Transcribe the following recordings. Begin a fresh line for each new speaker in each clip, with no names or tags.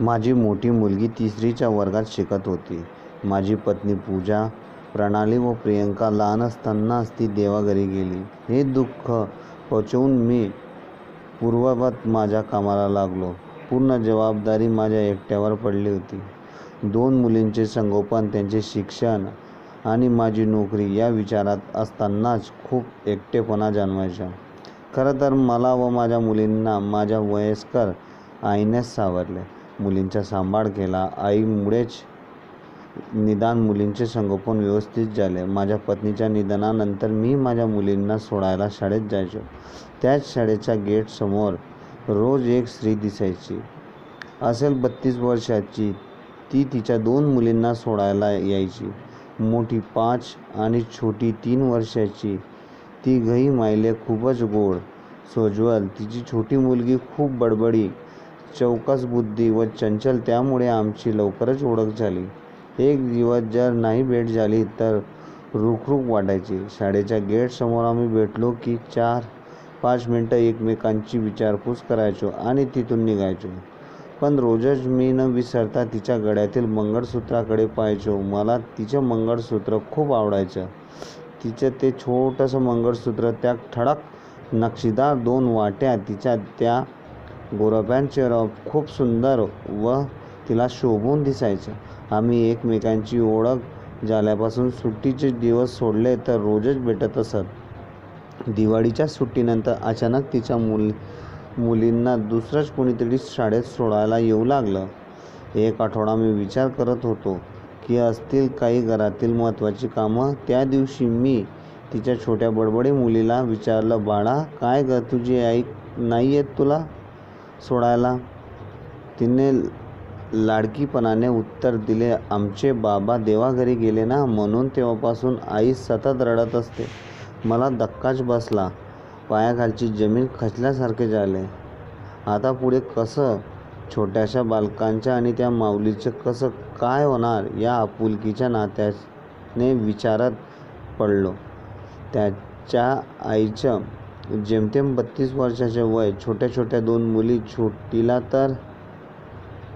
माझी मोठी मुलगी तिसरीच्या वर्गात शिकत होती. माझी पत्नी पूजा, प्रणाली व प्रियंका लहान असतानाच ती देवाघरी गेली. हे दुःख पचवून मी पूर्ववत माझ्या कामाला लागलो. पूर्ण जबाबदारी माझ्या एकट्यावर पडली होती. दोन मुलींचे संगोपन, त्यांचे शिक्षण आणि माझी नोकरी या विचारात असतानाच खूप एकटेपणा जाणवायचा. खरं तर मला व माझ्या मुलींना माझ्या वयस्कर आईनेच सावरले. मुलींचा सांभाळ केला. आईमुळेच निदान मुलींचे संगोपन व्यवस्थित झाले. माझ्या पत्नीच्या निधनानंतर मी माझ्या मुलींना सोडायला शाळेत जायचो. त्याच शाळेच्या गेटसमोर रोज एक स्त्री दिसायची. असेल बत्तीस वर्षाची ती तिच्या दोन मुलींना सोडायला यायची. मोठी पाच आणि छोटी तीन वर्षाची ती घई मायले खूपच गोड, सोज्वल तिची छोटी मुलगी खूप बडबडी, चौकस बुद्धी व चंचल त्यामुळे आमची लवकरच ओळख झाली. एक दिवस जर नाही भेट झाली तर रुखरुख वाटायची. शाळेच्या गेटसमोर आम्ही भेटलो की चार पाच मिनटं एकमेकांची विचारपूस करायचो आणि तिथून निघायचो. पण रोजच मी न विसरता तिच्या गळ्यातील मंगळसूत्राकडे पाहायचो. मला तिचं मंगळसूत्र खूप आवडायचं. तिचं ते छोटंसं मंगळसूत्र, त्या ठळक नक्षीदार दोन वाट्या तिच्या त्या गोरपान चेहऱ्यावर खूप सुंदर व तिला शोभून दिसायचं. आम्ही एकमेकांची ओळख झाल्यापासून सुट्टीचे दिवस सोडले तर रोजच भेटत असत. दिवाळीच्या सुट्टीनंतर अचानक तिच्या मुलींना दुसरंच कुणीतरी शाळेत सोडायला येऊ लागलं. एक आठवडा मी विचार करत होतो की असतील काही घरातील महत्त्वाची कामं. त्या दिवशी मी तिच्या छोट्या बडबडी मुलीला विचारलं, बाळा, काय ग तुझी आई नाही येत तुला सोडायला? तिने लाडकीपणाने उत्तर दिले, आमचे बाबा देवाघरी गेले ना, म्हणून तेव्हापासून आई सतत रडत असते. मला धक्काच बसला. पायाखालची जमीन खचल्यासारखे झाले. आता पुढे कसं? छोट्याशा बालकाच्या आणि त्या माऊलीचं कसं काय होणार या आपुलकीच्या नात्याने विचारात पडलो. त्याच्या आईचं जेमतेम बत्तीस वर्षाचे वय. छोट्या छोट्या दोन मुली. छोटीला तर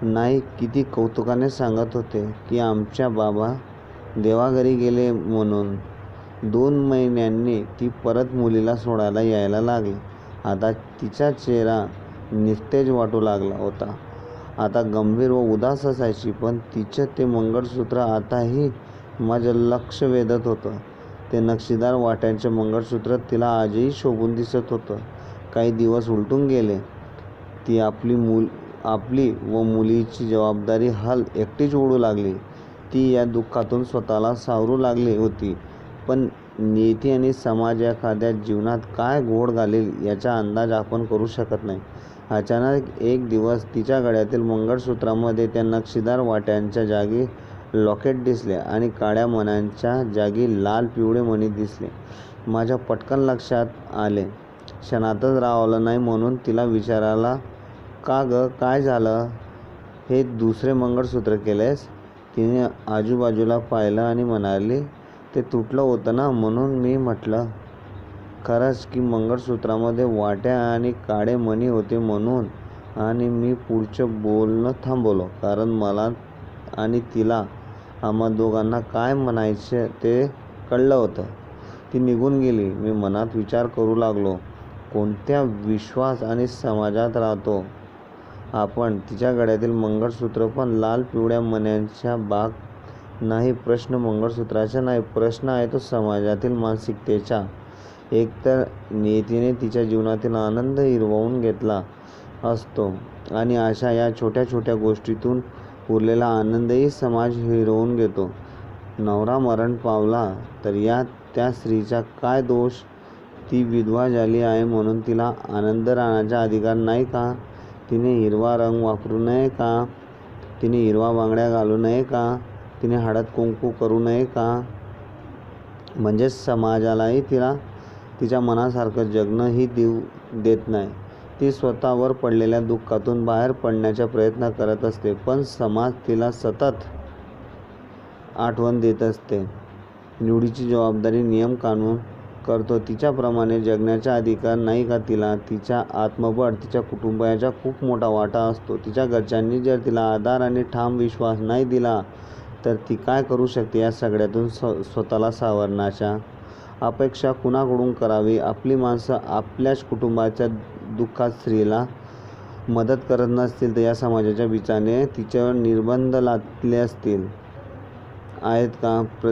नाही किती कौतुकाने सांगत होते की आमच्या बाबा देवाघरी गेले म्हणून. दोन महिन्यांनी ती परत मुलीला सोडायला यायला लागली. आता तिचा चेहरा निस्तेज वाटू लागला होता. आता गंभीर व उदास असायची. पण तिचं ते मंगळसूत्र आताही माझं लक्ष वेधत होतं. ते नक्षीदार वाट्याचे मंगळसूत्र तिला आजही शोभून दिसत होतं. काही दिवस उलटून गेले. ती आपली आपली व मुलीची जबाबदारी हाल एकटीच ओढू लागली. ती या दु:खातून स्वतःला सावरू लागली होती. पण नियती आणि समाज एखाद्या जीवनात काय घोळ घालेल याचा अंदाज आपण करू शकत नाही. अचानक एक दिवस तिच्या गळ्यातील मंगळसूत्रामध्ये त्या नक्षीदार वाट्यांच्या जागी लॉकेट दिसले आणि काळ्या मण्यांच्या जागी लाल पिवळे मणी दिसले. माझ्या पटकन लक्षात आले. क्षणातच रावलं नाही म्हणून तिला विचारायला का गं, काय झालं? हे दुसरे मंगळसूत्र केलेस तिने आजूबाजूला पाहिलं आणि म्हणाली, ते तुटलं होतं ना, म्हणून मी म्हटलं. खरंच की मंगळसूत्रामध्ये वाट्या आणि काळे मणी होते म्हणून. आणि मी पुढचं बोलणं थांबवलं. कारण मला आणि तिला, आम्हा दोघांना काय म्हणायचं ते कळलं होतं. ती निघून गेली. मी मनात विचार करू लागलो, कोणत्या विश्वास आणि समाजात राहतो आपण? तिच्या गळ्यातील मंगळसूत्र पण लाल पिवळ्या मण्यांचा बाग नाही. प्रश्न मंगळसूत्राचा नाही. प्रश्न आहे तो समाजातील मानसिकतेचा. एकतर नियतीने तिच्या जीवनातील आनंद हिरवून घेतला असतो आणि अशा या छोट्या छोट्या गोष्टीतून उरलेला आनंदही समाज हिरवून घेतो. नवरा मरण पावला तर यात त्या स्त्रीचा काय दोष? ती विधवा झाली आहे म्हणून तिला आनंद राहण्याचा अधिकार नाही का? तिने हिरवा रंग वापरू नये का? तिने हिरवा बांगड्या घालू नये का? तिने हळद कुंकू करू नये का? म्हणजेच समाजालाही तिला तिच्या मनासारखं जगणंही देत नाही. ती स्वतःवर पडलेल्या दुःखातून बाहेर पडण्याचा प्रयत्न करत असते. पण समाज तिला सतत आठवण देत असते. निवडीची जबाबदारी, नियम कानून करतो तिच्याप्रमाणे जगण्याचा अधिकार नाही का तिला तिच्या आत्मबळ तिच्या कुटुंबाचा खूप मोठा वाटा असतो तिच्या घरच्यांनी जर तिला आधार आणि ठाम विश्वास नाही दिला तर ती काय करू शकते या सगळ्यातून स्व स्वतःला सावरण्याच्या अपेक्षा कुणाकडून करावी आपली माणसं आपल्याच कुटुंबाच्या दुःखात स्त्रीला मदत करत नसतील तर या समाजाच्या बिचाने तिच्यावर निर्बंध लादले असतील. आहेत का प्र